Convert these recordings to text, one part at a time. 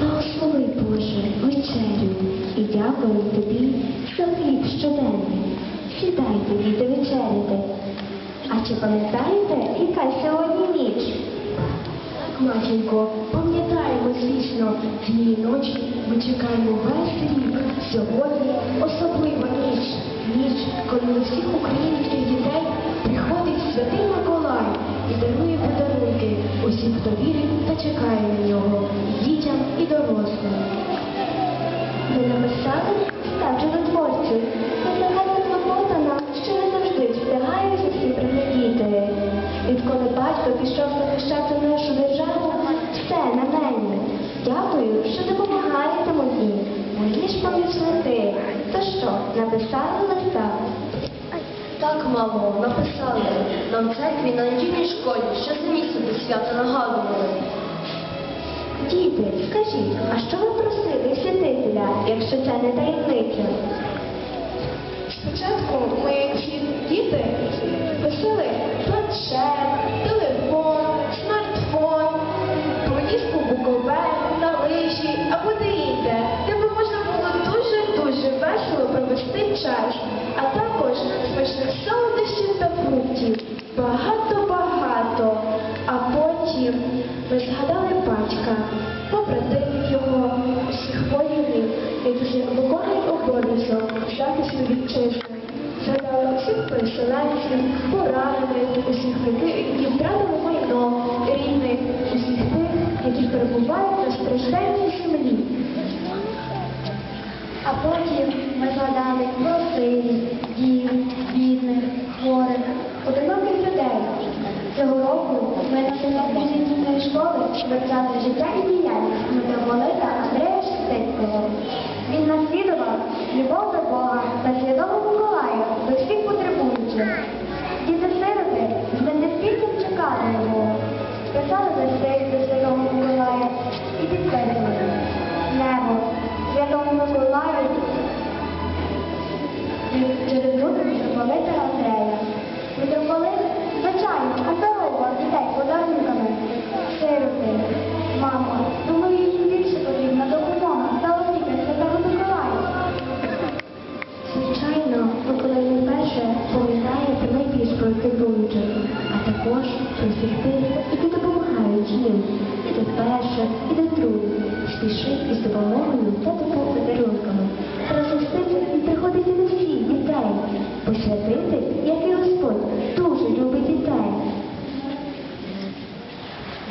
Благослови Боже вечерю і дякую тобі за хліб щоденний. Сідайте, діти, вечеряти. А чи пам'ятаєте, яка сьогодні ніч? Матінко, пам'ятаємо, звісно, цієї ночі ми чекаємо весь рік. Сьогодні особлива ніч. Ніч, коли до всіх українських дітей приходить святий Миколай і дарує подарунки усім, хто вірить та чекає на нього, дітям і дорослим. Ви написали усі прилетіти. Відколи батько пішов захищати нашу державу, все на мене. Дякую, що допомагаєте мені. Мої ж помічники. То що, написали листа? Так, мамо, написали. Нам в церкві на недільній школі ще самі собі свято нагадували. Діти, скажіть, а що ви просили святителя, якщо це не таємниця? Спочатку мої діти просили планшет, перебувають на землі. А потім ми згадали синів, дів, бідних, хворих, одиноких людей. Цього року ми на дітей школи вивчали життя і діяльність митрополита Андрея Шестицького. Спішить із допомогою та подарунками. Розпустити і приходити до всіх дітей. Посвятити, як і Господь, дуже любить дітей.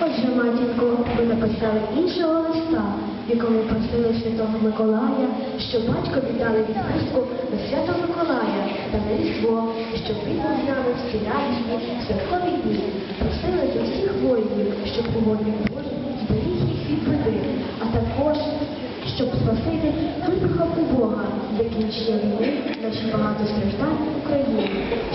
Отже, матінко, ви написали іншого листа, в якому просили Святого Миколая, що батько віддали відпустку на Свято Миколая та на Різдво, щоб він оглянув всі радісні святкові дні. Просили за всіх воїнів, щоб угодник Божий зберіг їх від биди, а також щоб У Бога закінчення війни наші багатостраждальні України,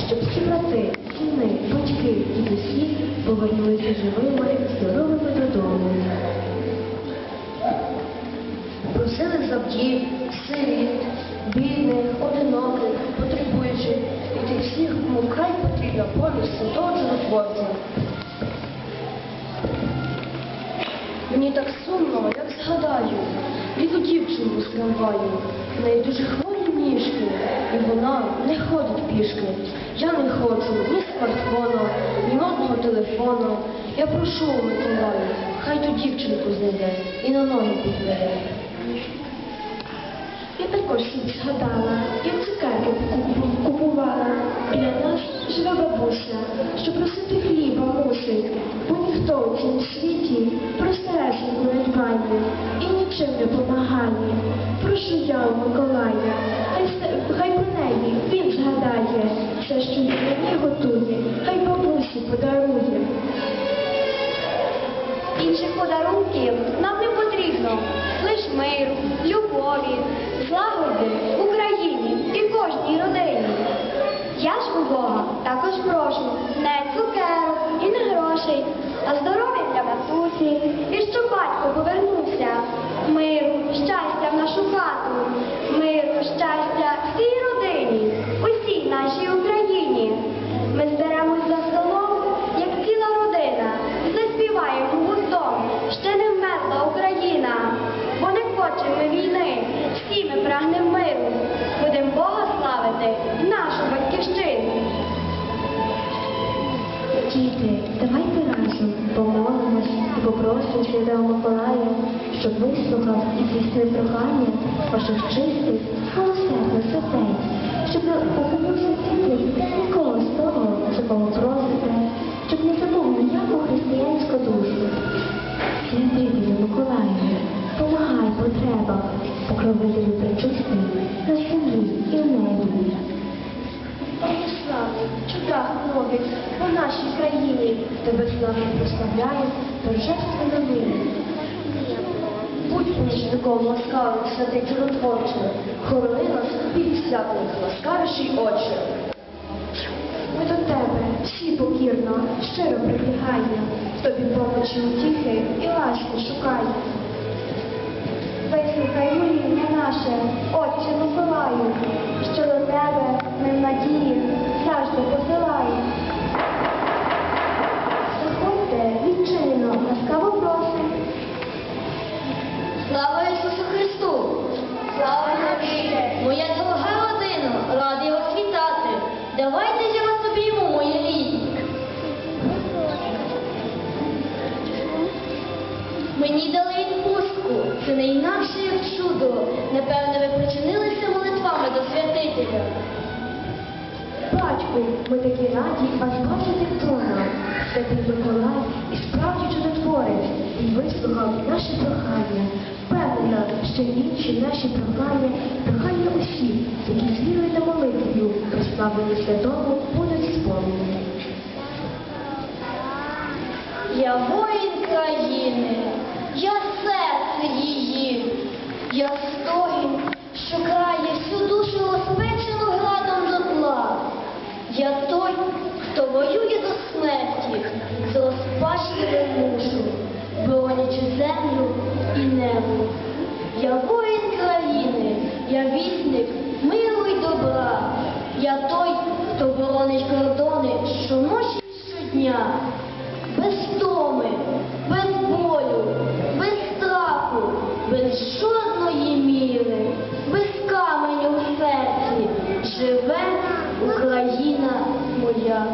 щоб всі брати, сини, батьки і досі повернулися живими, здоровими додому. Просили за вдів, сиріт, бідних, одиноких, потребуючих і тих всіх, кому край потрібна поміч святого чудотворця. Мені так сумно, як згадаю, літу дівчину з трамваю. В неї дуже хворі ніжки, і вона не ходить пішки. Я не хочу ні смартфона, ні модного телефону. Я прошу у Миколаю, хай ту дівчинку знайде і на ноги підведе. Я також собі згадала, як цукерки купувала. Біля нас живе бабуся, що просити хліба мусить, бо ніхто у цьому світі простереженьку не дбає нічим не помагає. Прошу я у Миколая, хай, про неї він згадає, все, що він мені готує, хай бабусі подарує. Інших подарунків нам не потрібно. Лиш миру, любові, злагоди Україні і кожній родині. Я ж у Бога також прошу не цукерок і не грошей, а здоров'я для матусі, і щоб батько Діти, давайте разом помолимось і попросимо Святого Миколая, щоб вислухав і здійснив прохання ваших чистих, чудах по нашій країні, тебе славно прославляємо, торжественно нині. Будь помічником ласкавим, святий чудотворче, хорони нас під святих ласкавіші очі. Ми до тебе всі покірно, щиро прибігаємо, тобі помочі утіхи і ласки шукаємо. Вислухай моління наше, Отче Миколаю, що до тебе ми надії завжди посилаємо. Заходьте, ласкаво просимо. Слава Ісусу Христу! Слава навіки! Моя дорога родина, радий вас вітати. Давайте я вас обійму, мої рідні. Мені дали відпустку, це не інакше як чудо. Напевне, Батьку, ми такі раді вас бачити вдома. Святий Миколай і справді чудотворець, і вислухав наші прохання. Впевнена, що інші наші прохання, прохання усі, які з вірою та молитвою прославлені святому, будуть сповнені. Я воїн країни, я серце її, я стогін, що крає всю душу дотла. Я той, хто воює до смерті, за розпачливим мушу, боронячи землю і небо. Я воїн країни, я вісник миру й добра. Я той, хто боронить кордони що ночі щодня Україна моя.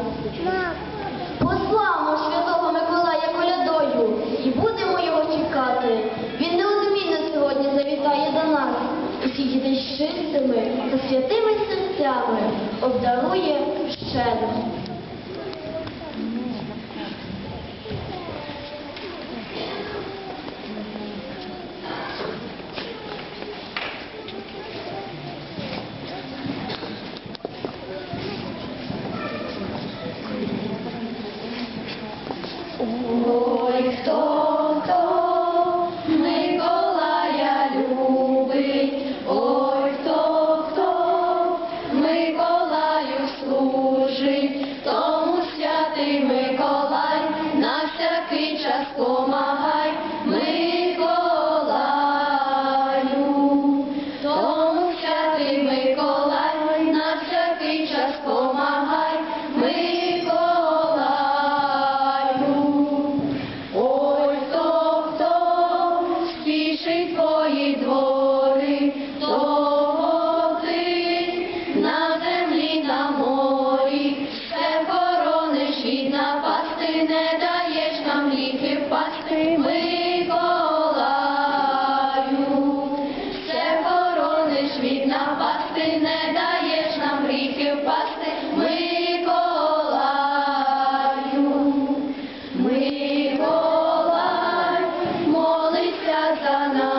Посламо святого Миколая колядою і будемо його чекати. Він неодмінно сьогодні завітає до нас. Усі діти з чистими та святими серцями обдарує щедро. Не даєш нам ліки впасти, Миколаю, все хорониш від напасти, не даєш нам гріхи впасти, Миколаю. Миколай, молиться за нами,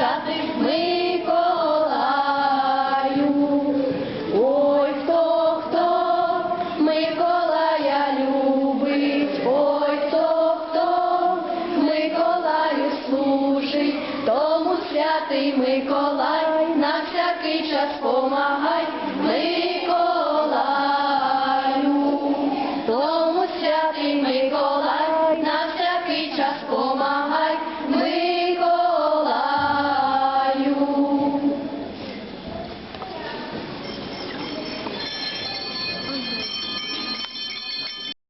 żadnych